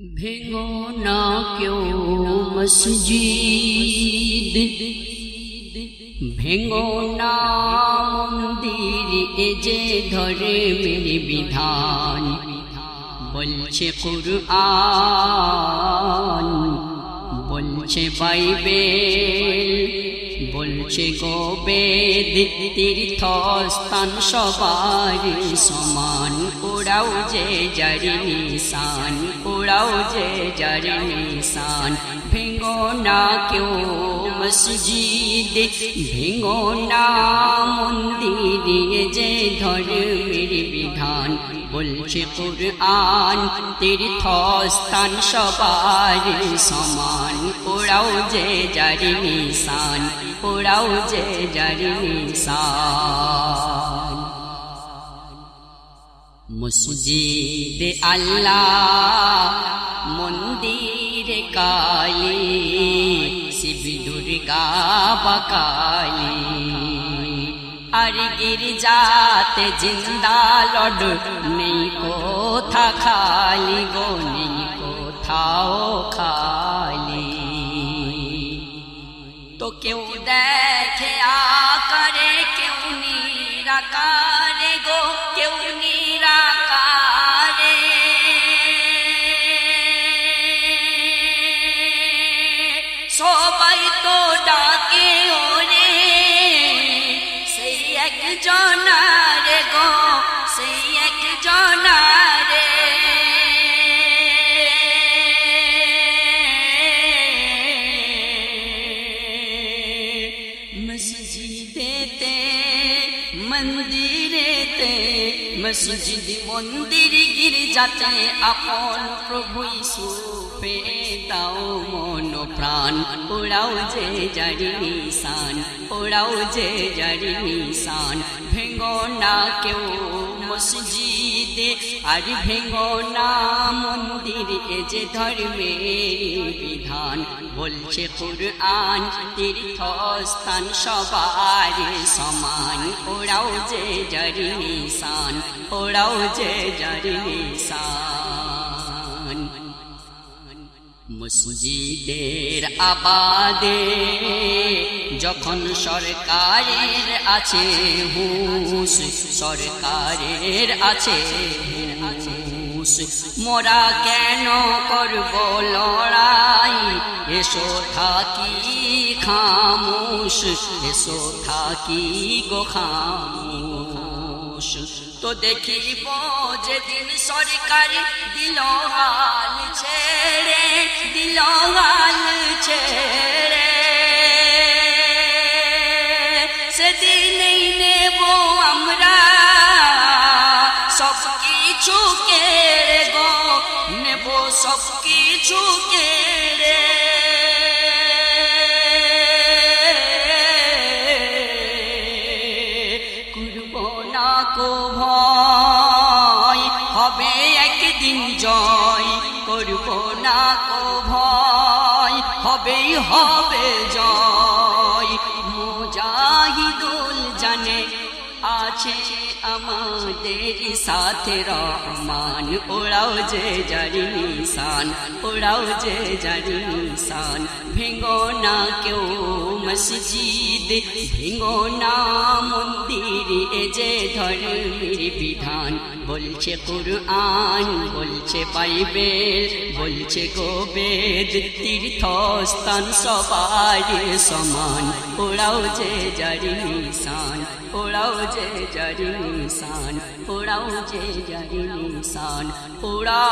ভেঙো না কেউ মসজিদ ভেঙো না মন্দির এ যে ধরে মেরে বিধান বলছে কুরআন বলছে বাইবেল বলছে গোবেদ তীর্থস্থান সবার সমান। ওরাও যে জারি নিশান, ওরাও যে জারি নিশান। ভেঙো না কেউ মসজিদ ভেঙো না মন্দিরে যে ধর্মের বিধান। বলছে কুরআন, তীর্থস্থান সবার সমান। ওরাও যে জারি নিশান ওরাও যে জারি নিশান। মসজিদ আল্লাহ মন্দির কালী, শিব দুর্গা বাকালী আর গির্জাতে জিন্দা লড, নেই কোথা খালি গো, নেই কোথাও খালি। তো কেউ দেখে আকারে, কেউ নিরাকারে গো, কেউ নিরাকারে সবাই তো ডাকে جانا رے گو سید جانا رے مسجدیں تے مندریں تے۔ মসজিদ মন্দির গির্জাতে আপন প্রভু সুপে দাও মন প্রাণ ওরাও যে জারি নিশান, ওরাও যে জারি নিশান, ভেঙ্গ না কেউ মসজিদে। আর ভেঙো না মন্দির, এ যে ধর্মের বিধান। বলছে কুরআন, তীর্থস্থান সবার সমান। ওরাও যে জারি নিশান, ওরাও যে জারি নিশান। মসজিদের আবাদে যখন সরকারের আছে হুস সরকারের আছে হুস মোরা কেন করব লড়াই? এসো থাকি খামুস এসো থাকি গো খামুস তো দেখিব যেদিন সরকার দিল হাল ছেড়ে দিল হাল ছেড়ে। সেদিনই নেব আমরা সব কিছু কেড়ে গো, নেব সব কিছু কেড়ে কো ভয়, হবে একদিন জয়, করব না কো ভয়, হবেই হবে জয়। মুজাহিদুল জানে আছে আমাদের সাথে রহমান, ওরাও যে জারি নিশান, ওরাও যে জারি নিশান। ভেঙ্গো না কেউ মসজিদ, ভেঙ্গো না মন্দির, এ যে ধর্মের বিধান। বলছে কুরআন, বলছে বাইবেল, বলছে গোবেদ, তীর্থস্থান সবার সমান। ওরাও যে জারি নিশান, ওরাও যে জারি নিশান ওড়াও যে যাই নিশান ওরা